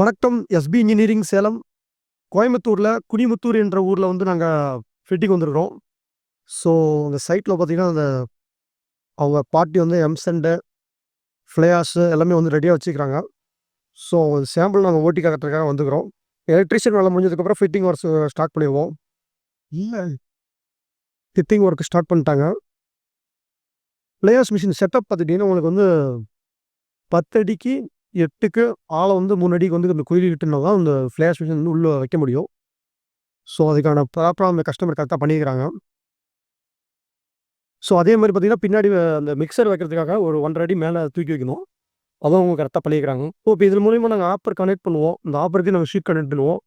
வணக்கம் SP engineering Salem. கோயம்புத்தூரில் குனிமுத்தூர் என்ற ஊரில் வந்து நாங்கள் ஃபிட்டிங் வந்திருக்கிறோம். ஸோ அந்த சைட்டில் பார்த்தீங்கன்னா அந்த அவங்க பார்ட்டி வந்து எம்சண்டு ஃப்ளேயாஸு எல்லாமே வந்து ரெடியாக வச்சுக்கிறாங்க. ஸோ சாம்பிள் நாங்கள் ஓட்டி கட்டுறதுக்காக வந்துக்கிறோம். எலக்ட்ரிஷியன் வேலை முடிஞ்சதுக்கப்புறம் ஃபிட்டிங் ஒர்க்ஸ் ஸ்டார்ட் பண்ணிடுவோம். இல்லை. ஃபிட்டிங் ஒர்க் ஸ்டார்ட் பண்ணிட்டாங்க. ஃப்ளேயாஸ் மிஷின் செட்டப் பார்த்துட்டிங்கன்னா உங்களுக்கு வந்து பத்தடிக்கு எட்டுக்கு ஆழம் வந்து மூணு அடிக்கு வந்து இந்த குயில் விட்டுனா தான் அந்த ஃப்ளேஷ் மிஷின் வந்து உள்ளே வைக்க முடியும். ஸோ அதுக்கான ப்ராப்பராக அந்த கஸ்டமர் கரெக்டாக பண்ணிக்கிறாங்க. ஸோ அதே மாதிரி பார்த்தீங்கன்னா பின்னாடி அந்த மிக்சர் வைக்கிறதுக்காக ஒரு ஒன்றரை அடி மேலே தூக்கி வைக்கணும். அதுவும் அவங்க கரெக்டாக பண்ணிக்கிறாங்க. ஸோ இப்போ இதன் மூலிமா நாங்கள் ஆப்பர் கனெக்ட் பண்ணுவோம். இந்த ஆப்பருக்கு நாங்கள் ஷீட் கனெக்ட் பண்ணுவோம்.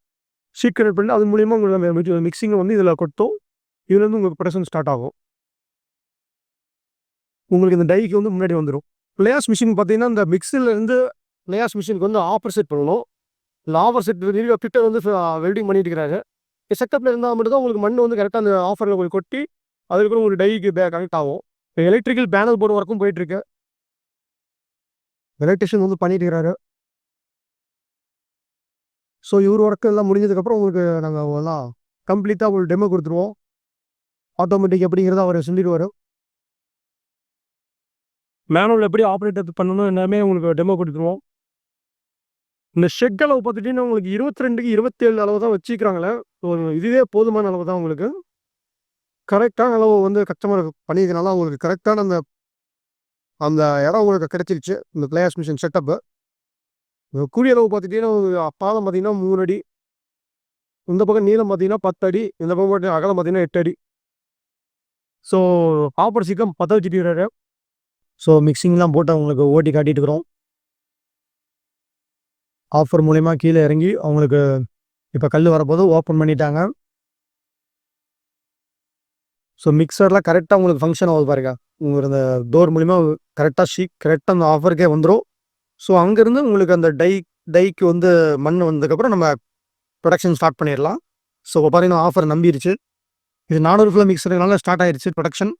ஷீட் கனெக்ட் பண்ணி அது மூலிமா உங்களுக்கு மிக்சிங்கை வந்து இதில் கொட்டும் இதுலேருந்து உங்களுக்கு ப்ரெஷன் ஸ்டார்ட் ஆகும். உங்களுக்கு இந்த டைக்கு வந்து முன்னாடி வந்துடும் பிளேயர்ஸ் மிஷின் பார்த்தீங்கன்னா இந்த மிக்சிலேருந்து லேயாஸ் மிஷினுக்கு வந்து ஆஃபர் பண்ணணும். இல்லை ஆஃபர் செட் கிட்ட வந்து வெல்டிங் பண்ணிட்டு இருக்கிறாரு செட்டப்பில் இருந்தால் மட்டும் தான் உங்களுக்கு மண் வந்து கரெக்டாக அந்த ஆஃபரில் உங்களுக்கு கொட்டி அதுக்கப்புறம் உங்களுக்கு டைக்கு பே கனெக்ட் ஆகும். இப்போ எலக்ட்ரிக்கல் பேனல் போர்டு ஒர்க்கும் போயிட்டுருக்கு. எலக்ட்ரிஷியன் வந்து பண்ணிட்டு இருக்கிறாரு ஸோ இவர் ஒர்க்கு எல்லாம் முடிஞ்சதுக்கப்புறம் உங்களுக்கு நாங்கள் எல்லாம் கம்ப்ளீட்டாக உங்களுக்கு டெமோ கொடுத்துருவோம். ஆட்டோமேட்டிக் அப்படிங்கிறத அவர் சொல்லிடுவார். மேனுவல் எப்படி ஆப்ரேட் பண்ணணும் எல்லாமே உங்களுக்கு டெமோ கொடுத்துருவோம். இந்த ஷெட் அளவு பார்த்துட்டிங்கன்னா உங்களுக்கு இருபத்தி ரெண்டுக்கு இருபத்தேழு அளவு தான் வச்சுக்கிறாங்களே. இதுவே போதுமான அளவு தான் உங்களுக்கு. கரெக்டான அளவு வந்து கஸ்டமர் பண்ணிக்கிறனால உங்களுக்கு கரெக்டான அந்த அந்த இடம் உங்களுக்கு கிடைச்சிருச்சு. இந்த பிளேயர்ஸ் மிஷின் செட்டப்பு கூடிய அளவு பார்த்துட்டிங்கன்னா பாலம் பார்த்தீங்கன்னா மூணு அடி. இந்த பக்கம் நீளம் பார்த்தீங்கன்னா பத்து அடி. இந்த பக்கம் பார்த்தீங்கன்னா அகலம் பார்த்தீங்கன்னா எட்டு அடி. ஸோ ஆப்பர் சீக்கிரம் பற்ற வச்சுட்டு ஸோ மிக்சிங்லாம் போட்டு அவங்களுக்கு ஓட்டி காட்டிட்டு இருக்கிறோம். ஆஃபர் மூலயமா கீழே இறங்கி அவங்களுக்கு இப்போ கல் வரப்போது ஓப்பன் பண்ணிட்டாங்க. ஸோ மிக்சர்லாம் கரெக்டாக உங்களுக்கு ஃபங்க்ஷன் ஆகுது பாருங்க. உங்களுக்கு அந்த டோர் மூலிமா கரெக்டாக ஷீக் கரெக்டாக அந்த ஆஃபருக்கே வந்துடும் ஸோ அங்கேருந்து உங்களுக்கு அந்த டை டைக்கு வந்து மண் வந்ததுக்கப்புறம் நம்ம ப்ரொடக்ஷன் ஸ்டார்ட் பண்ணிடலாம். ஸோ இப்போ பார்த்தீங்கன்னா ஆஃபர் நம்பிடுச்சு இது நானூறு கிலோ மிக்சருனால ஸ்டார்ட் ஆயிடுச்சு ப்ரொடக்ஷன்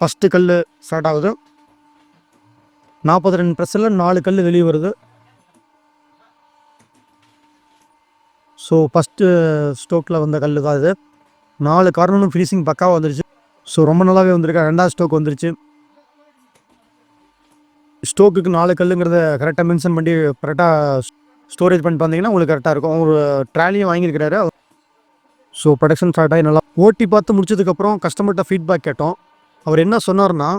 ஃபஸ்ட்டு கல் ஸ்டார்ட் ஆகுது. நாற்பது ரெண்டு ப்ரெஸ்ஸில் நாலு கல் வெளியே வருது. ஸோ ஃபஸ்ட்டு ஸ்டோக்கில் வந்த கல் தான் இது. நாலு கார்னரும் ஃபினிஷிங் பக்காவாக வந்துருச்சு. ஸோ ரொம்ப நல்லாவே வந்திருக்கு. ரெண்டாவது ஸ்டோக் வந்துருச்சு. ஸ்டோக்குக்கு நாலு கல்லுங்கிறத கரெக்டாக மென்ஷன் பண்ணி கரெக்டாக ஸ்டோரேஜ் பண்ணி பார்த்தீங்கன்னா உங்களுக்கு கரெக்டாக இருக்கும். ஒரு ட்ராலியும் வாங்கியிருக்கிறாரு. ஸோ ப்ரொடக்ஷன் ஸ்டார்ட் ஆகி நல்லா ஓட்டி பார்த்து முடிச்சதுக்கப்புறம் கஸ்டமர்கிட்ட ஃபீட்பேக் கேட்டோம். அவர் என்ன சொன்னார்னா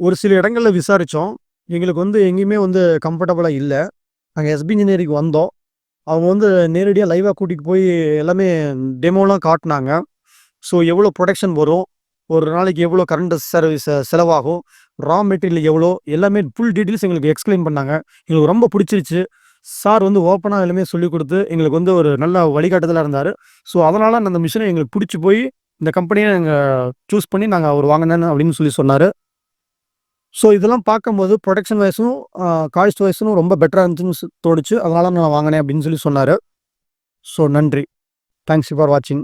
ஒரு சில இடங்களில் விசாரித்தோம் எங்களுக்கு வந்து எங்கேயுமே வந்து கம்ஃபர்டபுளாக இல்லை. நாங்கள் எஸ்பி இன்ஜினியரிங் வந்தோம். அவங்க வந்து நேரடியாக லைவாக கூட்டிகிட்டு போய் எல்லாமே டெமோலாம் காட்டினாங்க. ஸோ எவ்வளோ ப்ரொடக்ஷன் வரும்? ஒரு நாளைக்கு எவ்வளோ கரண்ட் சர்வீஸ் செலவாகும்? ரா மெட்டீரியல் எவ்வளோ எல்லாமே ஃபுல் டீட்டெயில்ஸ் எங்களுக்கு எக்ஸ்பிளைன் பண்ணாங்க. எங்களுக்கு ரொம்ப பிடிச்சிருச்சு. சார் வந்து ஓப்பனாக எல்லாமே சொல்லி கொடுத்து எங்களுக்கு வந்து ஒரு நல்ல வழிகாட்டுதலாக இருந்தார். ஸோ அதனால் அந்த மிஷினை எங்களுக்கு பிடிச்சி போய் இந்த கம்பெனியை நாங்கள் சூஸ் பண்ணி நாங்கள் அவர் வாங்கினேன்னு அப்படின்னு சொல்லி சொன்னார். ஸோ இதெல்லாம் பார்க்கும்போது ப்ரொடக்ஷன் வைஸும் காஸ்ட் வைஸும் ரொம்ப பெட்டராக இருந்துச்சுன்னு தோணுச்சு. அதனால் நான் வாங்கினேன் அப்படின்னு சொல்லி சொன்னார். ஸோ நன்றி. தேங்க்ஸ் ஃபார் வாட்சிங்